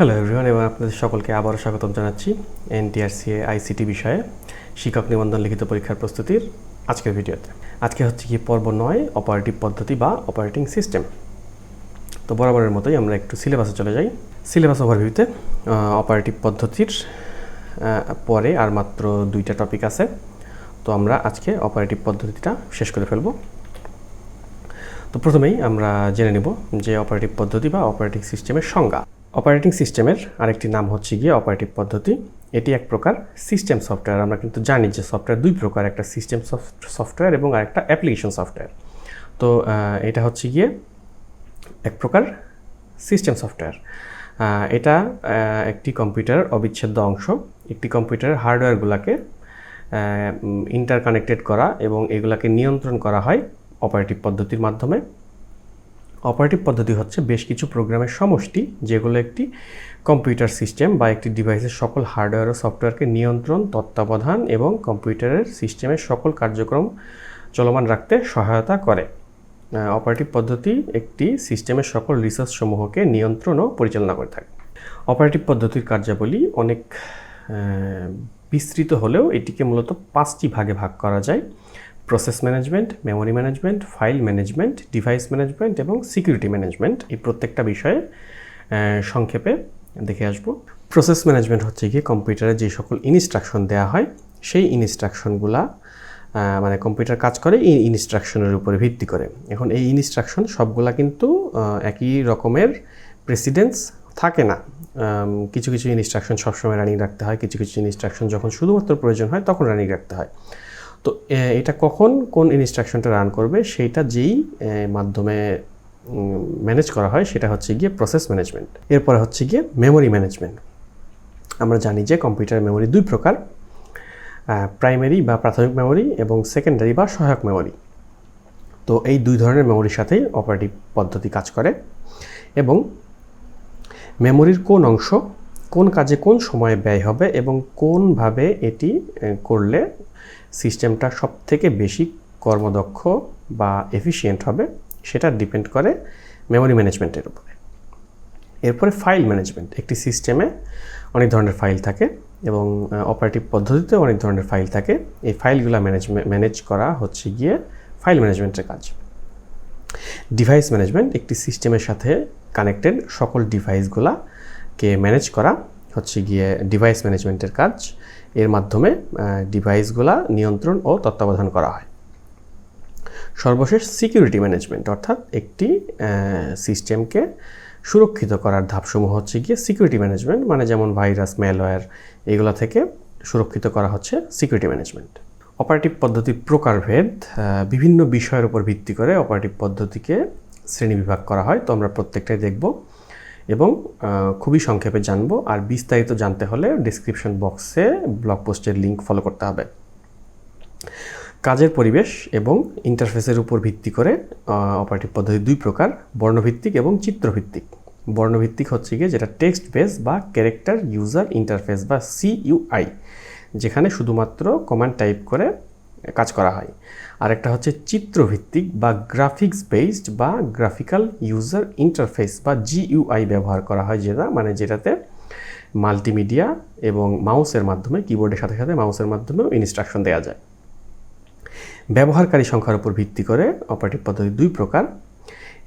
Hello everyone এবং আপনাদের সকলকে আবারও স্বাগতম জানাচ্ছি এনটিআরসিএ আইসিটি বিষয়ে শিক্ষক নিবন্ধন লিখিত পরীক্ষার প্রস্তুতির আজকের ভিডিওতে। আজকে হচ্ছে কি পর্ব নয় অপারেটিভ পদ্ধতি বা অপারেটিং সিস্টেম তো বরাবরের মতোই আমরা একটু সিলেবাসে চলে যাই। সিলেবাস ওভারভিউতে অপারেটিভ পদ্ধতির পরে আর মাত্র দুইটা টপিক আছে। তো আমরা আজকে অপারেটিভ পদ্ধতিটা শেষ করে ফেলব। তো প্রথমেই আমরা জেনে নিব যে অপারেটিভ পদ্ধতি বা অপারেটিং সিস্টেমের সংজ্ঞা। অপারেটিং সিস্টেমের আরেকটি নাম হচ্ছে গিয়ে অপারেটিভ পদ্ধতি। এটি এক প্রকার সিস্টেম সফটওয়্যার। আমরা কিন্তু জানি যে সফটওয়্যার দুই প্রকার, একটা সিস্টেম সফটওয়্যার এবং আরেকটা অ্যাপ্লিকেশন সফটওয়্যার। তো এটা হচ্ছে গিয়ে এক প্রকার সিস্টেম সফটওয়্যার। এটা একটি কম্পিউটারের অবিচ্ছেদ্য অংশ। একটি কম্পিউটারের হার্ডওয়্যারগুলোকে ইন্টারকানেক্টেড করা এবং এগুলাকে নিয়ন্ত্রণ করা হয় অপারেটিভ পদ্ধতির মাধ্যমে। অপারেটিভ পদ্ধতি হচ্ছে বেশ কিছু প্রোগ্রামের সমষ্টি, যেগুলো একটি কম্পিউটার সিস্টেম বা একটি ডিভাইসের সকল হার্ডওয়্যার ও সফটওয়্যারকে নিয়ন্ত্রণ, তত্ত্বাবধান এবং কম্পিউটারের সিস্টেমের সকল কার্যক্রম চলমান রাখতে সহায়তা করে। অপারেটিভ পদ্ধতি একটি সিস্টেমের সকল রিসোর্স সমূহকে নিয়ন্ত্রণ ও পরিচালনা করে থাকে। অপারেটিভ পদ্ধতির কার্যাবলী অনেক বিস্তৃত হলেও এটিকে মূলত পাঁচটি ভাগে ভাগ করা যায়। Process management memory management file management device management এবং সিকিউরিটি ম্যানেজমেন্ট এই প্রত্যেকটা বিষয়ে সংক্ষেপে দেখে আসব। প্রসেস ম্যানেজমেন্ট হচ্ছে গিয়ে কম্পিউটারে যে সকল ইনস্ট্রাকশন দেওয়া হয়, সেই ইনস্ট্রাকশনগুলা মানে কম্পিউটার কাজ করে এই ইনস্ট্রাকশনের উপরে ভিত্তি করে। এখন এই ইনস্ট্রাকশন সবগুলা কিন্তু একই রকমের প্রেসিডেন্স থাকে না। কিছু কিছু ইনস্ট্রাকশন সবসময় রানিং রাখতে হয়, কিছু কিছু ইনস্ট্রাকশন যখন শুধুমাত্র প্রয়োজন হয় তখন রানিং রাখতে হয়। তো এটা কখন কোন ইনস্ট্রাকশনটা রান করবে সেইটা যেই মাধ্যমে ম্যানেজ করা হয় সেটা হচ্ছে গিয়ে প্রসেস ম্যানেজমেন্ট এরপরে হচ্ছে গিয়ে মেমোরি ম্যানেজমেন্ট আমরা জানি যে কম্পিউটার মেমোরি দুই প্রকার প্রাইমারি বা প্রাথমিক মেমোরি এবং সেকেন্ডারি বা সহায়ক মেমোরি তো এই দুই ধরনের মেমোরির সাথেই অপারেটিভ পদ্ধতি কাজ করে এবং মেমোরির কোন অংশ কোন কাজে কোন সময়ে ব্যয় হবে এবং কোনভাবে এটি করলে সিস্টেমটা সব থেকে বেশি কর্মদক্ষ বা এফিশিয়েন্ট হবে সেটা ডিপেন্ড করে মেমোরি ম্যানেজমেন্টের উপরে। এরপরে ফাইল ম্যানেজমেন্ট, একটি সিস্টেমে অনেক ধরনের ফাইল থাকে এবং অপারেটিভ পদ্ধতিতে অনেক ধরনের ফাইল থাকে। এই ফাইলগুলো ম্যানেজমেন্ট ম্যানেজ করা হচ্ছে গিয়ে ফাইল ম্যানেজমেন্টের কাজ। ডিভাইস ম্যানেজমেন্ট, একটি সিস্টেমের সাথে কানেক্টেড সকল ডিভাইসগুলাকে ম্যানেজ করা, হচ্ছে গিয়ে ডিভাইস ম্যানেজমেন্টের কাজ। এর মাধ্যমে ডিভাইসগুলা নিয়ন্ত্রণ ও তত্ত্বাবধান করা হয়। সর্বশেষ সিকিউরিটি ম্যানেজমেন্ট অর্থাৎ একটি সিস্টেমকে সুরক্ষিত করার ধাপসমূহ হচ্ছে গিয়ে সিকিউরিটি ম্যানেজমেন্ট মানে যেমন ভাইরাস ম্যালওয়্যার এগুলো থেকে সুরক্ষিত করা হচ্ছে সিকিউরিটি ম্যানেজমেন্ট অপারেটিভ পদ্ধতির প্রকারভেদ বিভিন্ন বিষয়ের উপর ভিত্তি করে অপারেটিভ পদ্ধতিকে শ্রেণীবিভাগ করা হয়। তো আমরা প্রত্যেকটাই দেখব। এবং খুবই সংক্ষেপে জানব আর বিস্তারিত জানতে হলে ডিসক্রিপশন বক্সে ব্লগ পোস্টের লিংক ফলো করতে হবে। কাজের পরিবেশ এবং ইন্টারফেসের উপর ভিত্তি করে অপারেটিভ পদ্ধতি দুই প্রকার, বর্ণভিত্তিক এবং চিত্রভিত্তিক। বর্ণভিত্তিক হচ্ছে গিয়ে যেটা টেক্সট বেস বা ক্যারেক্টার ইউজার ইন্টারফেস বা সিইউআই যেখানে শুধুমাত্র কমান্ড টাইপ করে কাজ করা হয়। আরেকটা হচ্ছে চিত্রভিত্তিক বা গ্রাফিক্স বেসড বা গ্রাফিক্যাল ইউজার ইন্টারফেস বা জিইউআই ব্যবহার করা হয় যেটা মানে যেটাতে মাল্টিমিডিয়া এবং মাউসের মাধ্যমে কিবোর্ডের সাথে সাথে মাউসের মাধ্যমেও ইনস্ট্রাকশন দেওয়া যায়। ব্যবহারকারী সংখ্যার উপর ভিত্তি করে অপারেটিভ পদ্ধতি দুই প্রকার।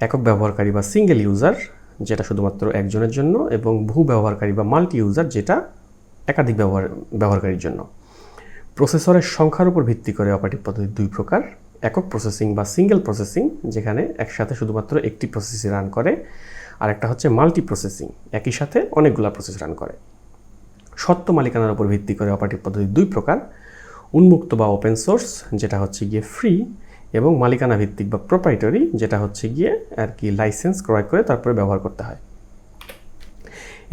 একক ব্যবহারকারী বা সিঙ্গেল ইউজার যেটা শুধুমাত্র একজনের জন্য, এবং বহু ব্যবহারকারী বা মাল্টি ইউজার যেটা একাধিক ব্যবহার, ব্যবহারকারীর জন্য। প্রসেসরের সংখ্যার উপর ভিত্তি করে অপারেটিভ পদ্ধতি দুই প্রকার। একক প্রসেসিং বা সিঙ্গেল প্রসেসিং, যেখানে একসাথে শুধুমাত্র একটি প্রসেসই রান করে, আর একটা হচ্ছে মাল্টি প্রসেসিং একই সাথে অনেকগুলো প্রসেস রান করে। সত্য মালিকানার উপর ভিত্তি করে অপারেটিভ পদ্ধতি দুই প্রকার, উন্মুক্ত বা ওপেন সোর্স, যেটা হচ্ছে গিয়ে ফ্রি, এবং মালিকানা ভিত্তিক বা প্রোপাইটরি যেটা হচ্ছে গিয়ে আর কি লাইসেন্স ক্রয় করে তারপরে ব্যবহার করতে হয়।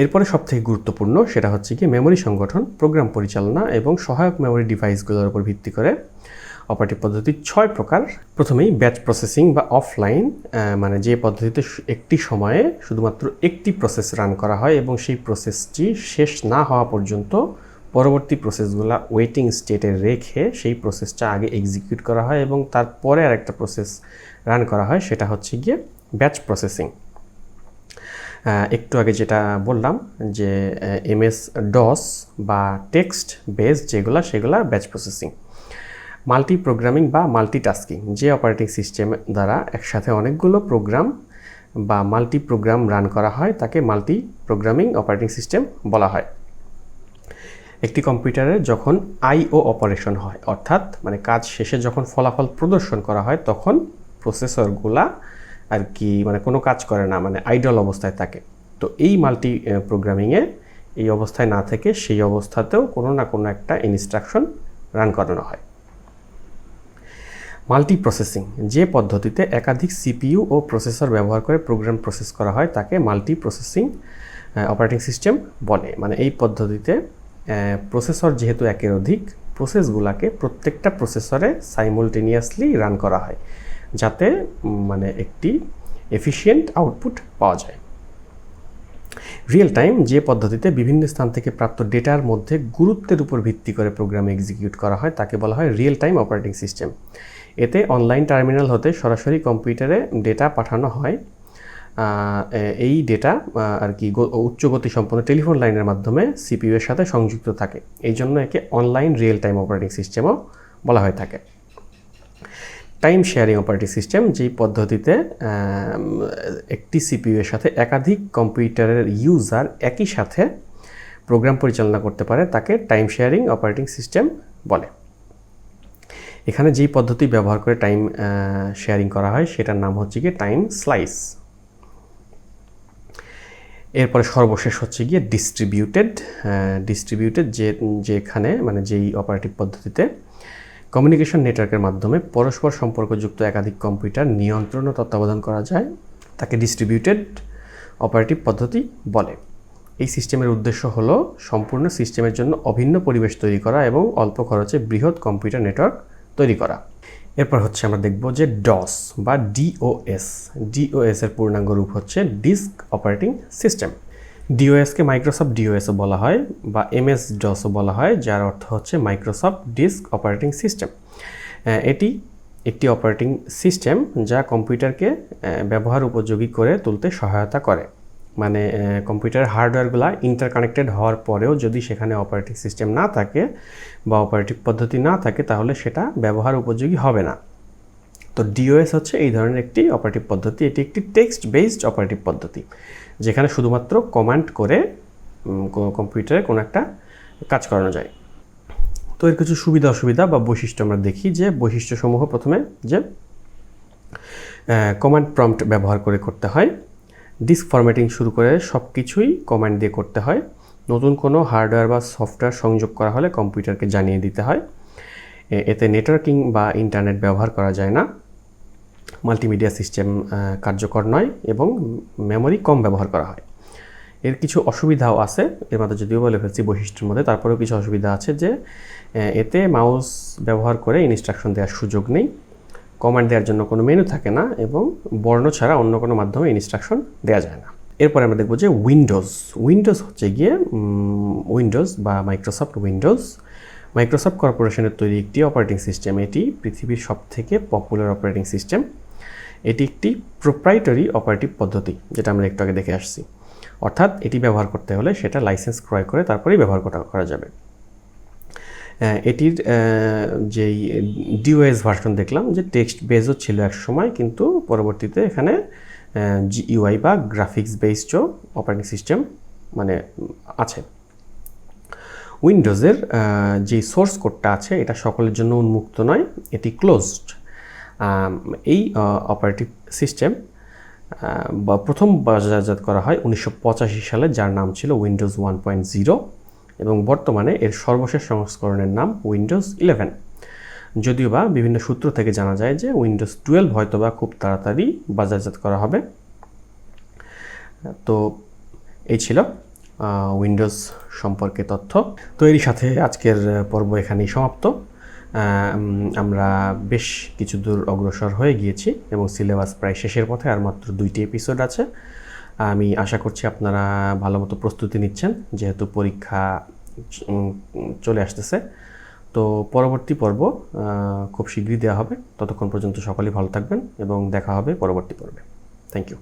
এরপরে সবথেকে গুরুত্বপূর্ণ সেটা হচ্ছে গিয়ে মেমোরি সংগঠন প্রোগ্রাম পরিচালনা এবং সহায়ক মেমোরি ডিভাইসগুলোর উপর ভিত্তি করে অপারেটিভ পদ্ধতি ছয় প্রকার। প্রথমেই ব্যাচ প্রসেসিং বা অফলাইন মানে যে পদ্ধতিতে একটি সময়ে শুধুমাত্র একটি প্রসেস রান করা হয় এবং সেই প্রসেসটি শেষ না হওয়া পর্যন্ত পরবর্তী প্রসেসগুলো ওয়েটিং স্টেটে রেখে সেই প্রসেসটা আগে এক্সিকিউট করা হয় এবং তারপরে আরেকটা প্রসেস রান করা হয়, সেটা হচ্ছে গিয়ে ব্যাচ প্রসেসিং একটু আগে যেটা বললাম যে এমএস ডস বা টেক্সট বেস যেগুলা, সেগুলা ব্যাচ প্রসেসিং। মাল্টি প্রোগ্রামিং বা মাল্টিটাস্কিং, যে অপারেটিং সিস্টেম দ্বারা একসাথে অনেকগুলো প্রোগ্রাম বা মাল্টি প্রোগ্রাম রান করা হয়, তাকে মাল্টি প্রোগ্রামিং অপারেটিং সিস্টেম বলা হয়। একটি কম্পিউটারে যখন আইও অপারেশন হয়, অর্থাৎ মানে কাজ শেষে যখন ফলাফল প্রদর্শন করা হয়, তখন প্রসেসরগুলা আর কি মানে কোনো কাজ করে না মানে আইডল অবস্থায় থাকে। তো এই মাল্টি প্রোগ্রামিংয়ে এই অবস্থায় না থেকে সেই অবস্থাতেও কোনো না কোনো একটা ইনস্ট্রাকশন রান করানো হয়। মাল্টি প্রসেসিং যে পদ্ধতিতে একাধিক সিপিইউ ও প্রসেসর ব্যবহার করে প্রোগ্রাম প্রসেস করা হয়, তাকে মাল্টি প্রসেসিং অপারেটিং সিস্টেম বলে। মানে এই পদ্ধতিতে প্রসেসর যেহেতু একের অধিক প্রসেসগুলোকে প্রত্যেকটা প্রসেসরে সাইমultaneously রান করা হয়। যাতে মানে একটি এফিশিয়েন্ট আউটপুট পাওয়া যায়। রিয়েল টাইম যে পদ্ধতিতে বিভিন্ন স্থান থেকে প্রাপ্ত ডেটার মধ্যে গুরুত্বের উপর ভিত্তি করে প্রোগ্রাম এক্সিকিউট করা হয়, তাকে বলা হয় রিয়েল টাইম অপারেটিং সিস্টেম এতে অনলাইন টার্মিনাল হতে সরাসরি কম্পিউটারে ডেটা পাঠানো হয়। এই ডেটা আর কি উচ্চ গতি সম্পন্ন টেলিফোন লাইনের মাধ্যমে সিপিইউ এর সাথে সংযুক্ত থাকে। এই জন্য একে অনলাইন রিয়েল টাইম অপারেটিং সিস্টেমও বলা হয়ে থাকে। টাইম শেয়ারিং অপারেটিং সিস্টেম, যেই পদ্ধতিতে একটি সিপিইউ এর সাথে একাধিক কম্পিউটারের ইউজার একই সাথে প্রোগ্রাম পরিচালনা করতে পারে, তাকে টাইম শেয়ারিং অপারেটিং সিস্টেম বলে। এখানে যেই পদ্ধতি ব্যবহার করে টাইম শেয়ারিং করা হয়, সেটার নাম হচ্ছে গিয়ে টাইম স্লাইস। এরপরে সর্বশেষ হচ্ছে গিয়ে ডিস্ট্রিবিউটেড ডিস্ট্রিবিউটেড যে, যেখানে মানে যেই অপারেটিভ পদ্ধতিতে কমিউনিকেশন নেটওয়ার্কের মাধ্যমে পরস্পর সম্পর্কযুক্ত একাধিক কম্পিউটার নিয়ন্ত্রণ ও তত্ত্বাবধান করা যায়, তাকে ডিস্ট্রিবিউটেড অপারেটিভ পদ্ধতি বলে। এই সিস্টেমের উদ্দেশ্য হলো সম্পূর্ণ সিস্টেমের জন্য অভিন্ন পরিবেশ তৈরি করা এবং অল্প খরচে বৃহৎ কম্পিউটার নেটওয়ার্ক তৈরি করা। এরপর হচ্ছে আমরা দেখব যে ডস বা ডিওএস ডিওএস এর পূর্ণাঙ্গ রূপ হচ্ছে ডিস্ক অপারেটিং সিস্টেম ডিওএসকে মাইক্রোসফট ডিওএসও বলা হয় বা এমএস ডসও বলা হয়, যার অর্থ হচ্ছে মাইক্রোসফট ডিস্ক অপারেটিং সিস্টেম এটি একটি অপারেটিং সিস্টেম যা কম্পিউটারকে ব্যবহার উপযোগী করে তুলতে সহায়তা করে। মানে কম্পিউটার হার্ডওয়্যারগুলা ইন্টারকানেক্টেড হওয়ার পরেও যদি সেখানে অপারেটিং সিস্টেম না থাকে বা অপারেটিভ পদ্ধতি না থাকে, তাহলে সেটা ব্যবহার উপযোগী হবে না। তো ডিওএস হচ্ছে এই ধরনের একটি অপারেটিভ পদ্ধতি। এটি একটি টেক্সট বেসড অপারেটিভ পদ্ধতি, যেখানে শুধুমাত্র কমান্ড করে কম্পিউটারে কোনো একটা কাজ করানো যায়। তো এর কিছু সুবিধা, অসুবিধা বা বৈশিষ্ট্য আমরা দেখি যে বৈশিষ্ট্যসমূহ প্রথমে যে কমান্ড প্রম্পট ব্যবহার করে করতে হয়। ডিস্ক ফরম্যাটিং শুরু করে সব কিছুই কমান্ড দিয়ে করতে হয়। নতুন কোনো হার্ডওয়্যার বা সফটওয়্যার সংযোগ করা হলে কম্পিউটারকে জানিয়ে দিতে হয়। এতে নেটওয়ার্কিং বা ইন্টারনেট ব্যবহার করা যায় না। মাল্টিমিডিয়া সিস্টেম কার্যকর নয় এবং মেমরি কম ব্যবহার করা হয়। এর কিছু অসুবিধাও আছে, এর মধ্যে যদিও বলে ফেলছি বৈশিষ্ট্যের মধ্যে, তারপরেও কিছু অসুবিধা আছে যে এতে মাউস ব্যবহার করে ইনস্ট্রাকশন দেওয়ার সুযোগ নেই কমান্ড দেওয়ার জন্য কোনো মেনু থাকে না এবং বর্ণ ছাড়া অন্য কোনো মাধ্যমে ইনস্ট্রাকশন দেওয়া যায় না। এরপরে আমরা দেখব যে উইন্ডোজ উইন্ডোজ হচ্ছে গিয়ে উইন্ডোজ বা মাইক্রোসফট উইন্ডোজ মাইক্রোসফট কর্পোরেশনের তৈরি একটি অপারেটিং সিস্টেম এটি পৃথিবীর সবথেকে পপুলার অপারেটিং সিস্টেম এটি একটি প্রোপ্রাইটরি অপারেটিভ পদ্ধতি, যেটা আমরা একটু আগে দেখে আসছি। অর্থাৎ এটি ব্যবহার করতে হলে সেটা লাইসেন্স ক্রয় করে তারপরেই ব্যবহার করা যাবে। এটির যেই ডিওএস ভার্সন দেখলাম, যে টেক্সট বেজও ছিল এক সময়, কিন্তু পরবর্তীতে এখানে জিইউআই বা গ্রাফিক্স বেসডও অপারেটিং সিস্টেম মানে আছে। উইন্ডোজের যে সোর্স কোডটা আছে, এটা সকলের জন্য উন্মুক্ত নয়, এটি ক্লোজড এই অপারেটিভ সিস্টেম বা প্রথম বাজারজাত করা হয় উনিশশো পঁচাশি সালে, যার নাম ছিল উইন্ডোজ ওয়ান পয়েন্ট জিরো এবং বর্তমানে এর সর্বশেষ সংস্করণের নাম উইন্ডোজ ইলেভেন যদিও বা বিভিন্ন সূত্র থেকে জানা যায় যে উইন্ডোজ টুয়েলভ হয়তো বা খুব তাড়াতাড়ি বাজারজাত করা হবে। তো এই ছিল উইন্ডোজ সম্পর্কে তথ্য। তো এরই সাথে আজকের পর্ব এখানেই সমাপ্ত। আমরা বেশ কিছু দূর অগ্রসর হয়ে গিয়েছি এবং সিলেবাস প্রায় শেষের পথে আর মাত্র দুইটি এপিসোড আছে। আমি আশা করছি আপনারা ভালো মতো প্রস্তুতি নিচ্ছেন, যেহেতু পরীক্ষা চলে আসতেছে। তো পরবর্তী পর্ব খুব শীঘ্রই দেওয়া হবে। ততক্ষণ পর্যন্ত সকলেই ভালো থাকবেন এবং দেখা হবে পরবর্তী পর্বে। Thank you